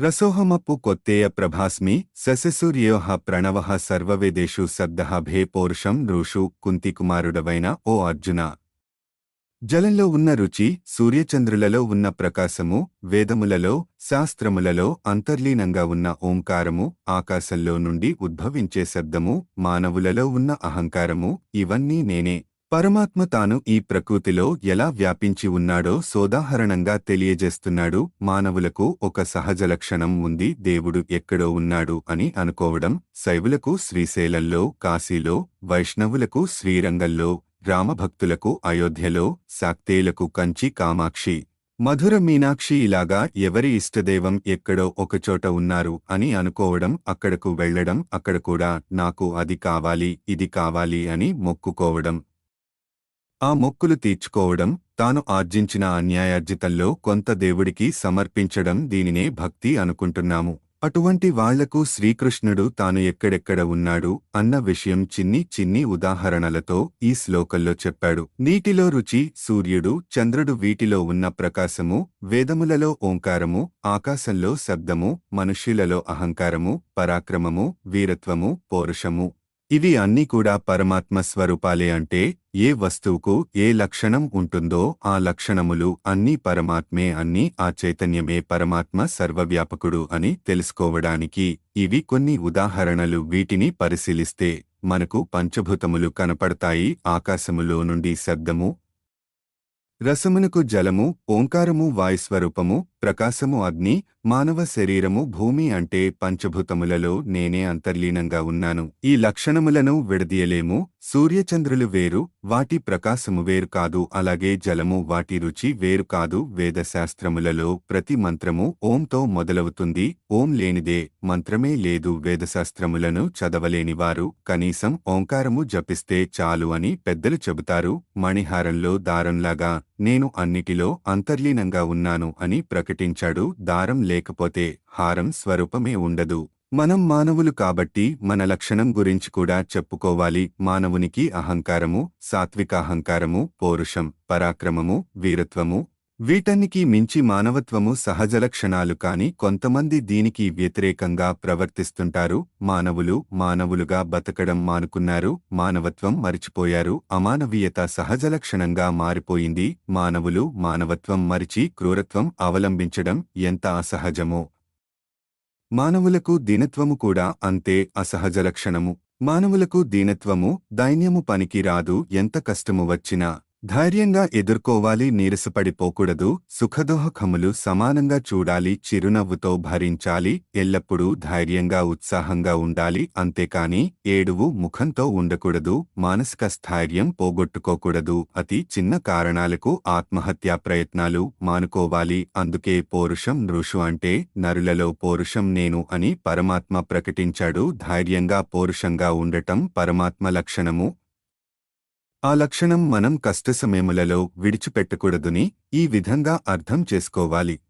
రసోహమప్పు కొత్తేయ ప్రభాస్మి సశసూర్యోహ ప్రణవః సర్వవేదేషు శబ్దః భే పౌరుషం నృషు కుంతికుమారుడవైన ఓ అర్జున. జలంలో ఉన్న రుచి సూర్యచంద్రులలో ఉన్న ప్రకాశము వేదములలో శాస్త్రములలో అంతర్లీనంగా ఉన్న ఓంకారము ఆకాశంలో నుండి ఉద్భవించే శబ్దము మానవులలో ఉన్న అహంకారము ఇవన్నీ నేనే. పరమాత్మ తాను ఈ ప్రకృతిలో ఎలా వ్యాపించి ఉన్నాడో సోదాహరణంగా తెలియజేస్తున్నాడు. మానవులకు ఒక సహజ లక్షణం ఉంది. దేవుడు ఎక్కడో ఉన్నాడు అని అనుకోవడం శైవులకు శ్రీశైలంలో కాశీలో వైష్ణవులకు శ్రీరంగంలో రామభక్తులకు అయోధ్యలో శాక్తేయులకు కంచి కామాక్షి మధుర మీనాక్షి ఇలాగా ఎవరి ఇష్టదైవం ఎక్కడో ఒకచోట ఉన్నారు అని అనుకోవడం అక్కడకు వెళ్ళడం అక్కడ కూడా నాకు అది కావాలి ఇది కావాలి అని మొక్కుకోవడం. ఆ మొక్కులు తీర్చుకోవడం తాను ఆర్జించిన అన్యాయార్జితల్లో కొంత దేవుడికి సమర్పించడం దీనినే భక్తి అనుకుంటున్నాము. అటువంటి వాళ్ళకు శ్రీకృష్ణుడు తాను ఎక్కడెక్కడ ఉన్నాడు అన్న విషయం చిన్ని చిన్ని ఉదాహరణలతో ఈ శ్లోకంలో చెప్పాడు. నీటిలో రుచి సూర్యుడు చంద్రుడు వీటిలో ఉన్న ప్రకాశము వేదములలో ఓంకారము ఆకాశంలో శబ్దము మనుష్యులలో అహంకారము పరాక్రమము వీరత్వము పౌరుషము. ఇవి అన్నీ కూడా పరమాత్మ స్వరూపాలే అంటే ఏ వస్తువుకు ఏ లక్షణం ఉంటుందో ఆ లక్షణములు అన్నీ పరమాత్మే అన్నీ ఆ చైతన్యమే పరమాత్మ సర్వవ్యాపకుడు అని తెలుసుకోవడానికి ఇవి కొన్ని ఉదాహరణలు. వీటిని పరిశీలిస్తే మనకు పంచభూతములు కనపడతాయి. ఆకాశములో నుండి శబ్దము రసమునకు జలము ఓంకారము వాయుస్వరూపము ప్రకాశము అగ్ని మానవ శరీరము భూమి అంటే పంచభూతములలో నేనే అంతర్లీనంగా ఉన్నాను. ఈ లక్షణములను విడదీయలేము. సూర్యచంద్రులు వేరు వాటి ప్రకాశము వేరు కాదు. అలాగే జలము వాటి రుచి వేరు కాదు. వేదశాస్త్రములలో ప్రతి మంత్రము ఓంతో మొదలవుతుంది. ఓం లేనిదే మంత్రమే లేదు. వేదశాస్త్రములను చదవలేనివారు కనీసం ఓంకారము జపిస్తే చాలు అని పెద్దలు చెబుతారు. మణిహారంలో దారంలాగా నేను అన్నిటిలో అంతర్లీనంగా ఉన్నాను అని ప్రకటించాడు. దారం లేకపోతే హారం స్వరూపమే ఉండదు. మనం మానవులు కాబట్టి మన లక్షణం గురించి కూడా చెప్పుకోవాలి. మానవునికి అహంకారము సాత్వికాహంకారము పౌరుషం పరాక్రమము వీరత్వము వీటన్నికి మించి మానవత్వము సహజ లక్షణాలు కాని కొంతమంది దీనికి వ్యతిరేకంగా ప్రవర్తిస్తుంటారు. మానవులు మానవులుగా బతకడం మానుకున్నారు. మానవత్వం మరిచిపోయారు. అమానవీయత సహజ లక్షణంగా మారిపోయింది. మానవులు మానవత్వం మరిచి క్రూరత్వం అవలంబించడం ఎంత అసహజమో. మానవులకు దీనత్వము కూడా అంతే అసహజ లక్షణము మానవులకు దీనత్వము దైన్యము పనికి రాదు ఎంత కష్టము వచ్చినా ధైర్యంగా ఎదుర్కోవాలి నీరసపడిపోకూడదు సుఖదోహకములు సమానంగా చూడాలి చిరునవ్వుతో భరించాలి ఎల్లప్పుడూ ధైర్యంగా ఉత్సాహంగా ఉండాలి అంతేకాని ఏడువు ముఖంతో ఉండకూడదు మానసిక స్థైర్యం పోగొట్టుకోకూడదు అతి చిన్న కారణాలకు ఆత్మహత్యా ప్రయత్నాలు మానుకోవాలి అందుకే పౌరుషం నృషు అంటే నరులలో పౌరుషం నేను అని పరమాత్మ ప్రకటించాడు ధైర్యంగా పౌరుషంగా ఉండటం పరమాత్మ లక్షణము ఆ లక్షణం మనం కష్టసమయములలో విడిచిపెట్టకూడదుని ఈ విధంగా అర్థం చేసుకోవాలి.